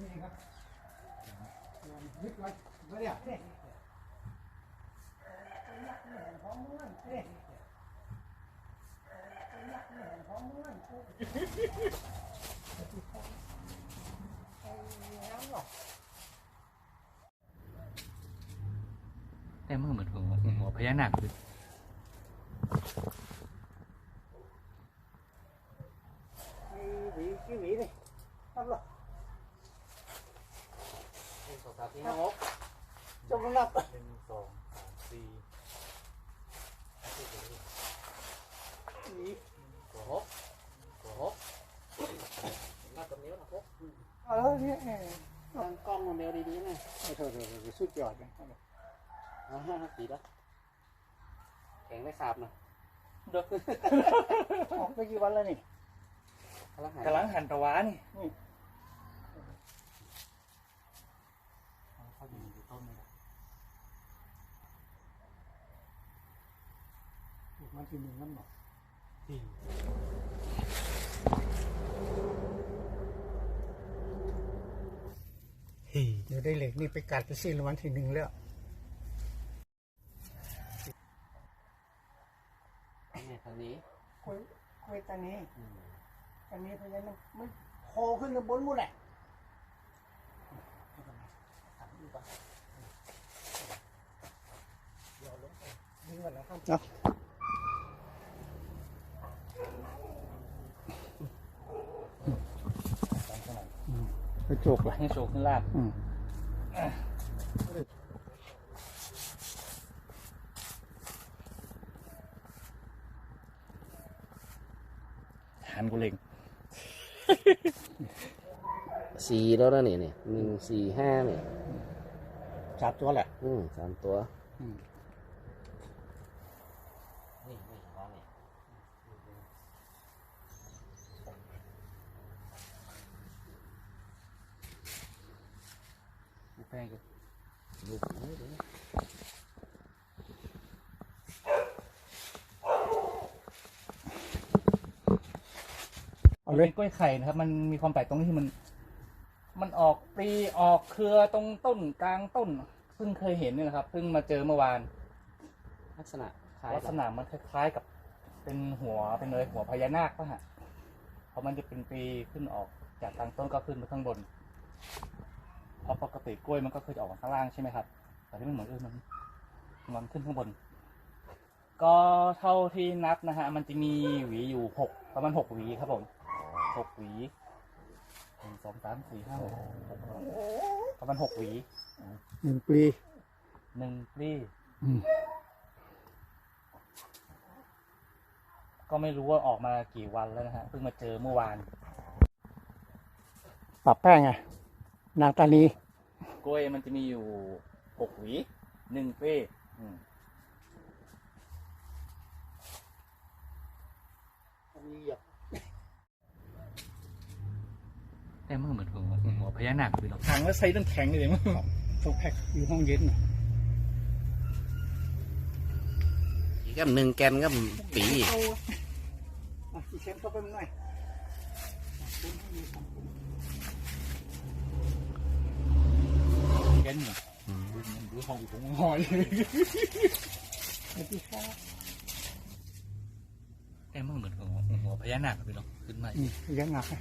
นี่ครับยึดไว้ไว้เนี่ยนี่ของมึงนั่นนี่ของมึงนั่นกูไอ้น้ำหรอก แต่มือเหมือนหัวหัวพญานาคเลย กี่หวีกี่หวีนี่ จงนับหนึ่งสองสามสี่หวีหัวหกหัวหกนับตรงนี้นะหกเออเนี่ยเออตั้งกล้องมันเร็วดีๆนะโอ้โหสุดยอดเลยอ่าดีแล้วแข็งไม่ขาดนะออกไปกี่วันแล้วนี่กำลังหันตะวันนี่ เข้าดีอยู่ต้นเลยนะ มันที่หนึ่งน้ำหนักเดี๋ยวได้เหล็กนี่ไปกัดไปสิ้นรางวันที่หนึ่งแล้วเนี่ยทางนี้คุยคุยตอนนี้ตอนนี้เพราะฉะนั้นมันโผล่ขึ้นบนหมดแหละดึงก่อนนะครับเนาะ กระจกเลยให้โชว์ขึ้นลาบอืมหันกูเล็งสี่แล้วนะเนี่ยเนี่ยหนึ่งสี่ห้าเนี่ย จับตัวแหละ อืมสามตัว อืม นี่นี่วางเนี่ย กูแป้งกูลูกนี่เดี๋ยวนะเอาเลยกล้วยไข่นะครับ มันมีความแปลกตรงที่มัน มันออกปลีออกเครือตรงต้นกลางต้น เพิ่งเคยเห็นเนี่ยนะครับเพิ่งมาเจอเมื่อวาน ลักษณะคล้ายลักษณะมันคล้ายๆกับ เป็นหัวเป็นเลยหัวพญานาคป่ะฮะเพราะมันจะเป็นปลีขึ้นออกจากกลางต้นก็ขึ้นไปข้างบน เพราะปกติกล้วยมันก็เคยจะออกมาข้างล่างใช่ไหมครับ แต่ที่มันเหมือนเออมันมันขึ้นข้างบน ก็เท่าที่นับนะฮะ มันจะมีหวีอยู่หกประมาณหกหวีครับผมหกหวีหนึ่งสองสามสี่ห้าหกหกประมาณหกหวีหนึ่งปลีหนึ่งปลีอืมก็ไม่รู้ว่าออกมากี่วันแล้วนะฮะเพิ่งมาเจอเมื่อวาน ปรับแป้งไง นางตานีกล้วยมันจะมีอยู่หกหวีหนึ่งเป้อืมเหยียบแต่เมื่อเหมือนหัวหัวพญานาคคือเราถังแล้วใช้น้ำแข็งเลยมั้งตัวแพ็คอยู่ห้องเย็นน่ะอีกกับหนึ่งแกนก็ปีอีกเอาอะอีเชฟเข้าไปหน่อย แกนเนี่ยดูห้ องอยู่ตรงหอยสวัสดีครับแต่เมื่อเหมือนหัวหัวพญานาคคือเราขึ้นมาอืมยังหนักอะ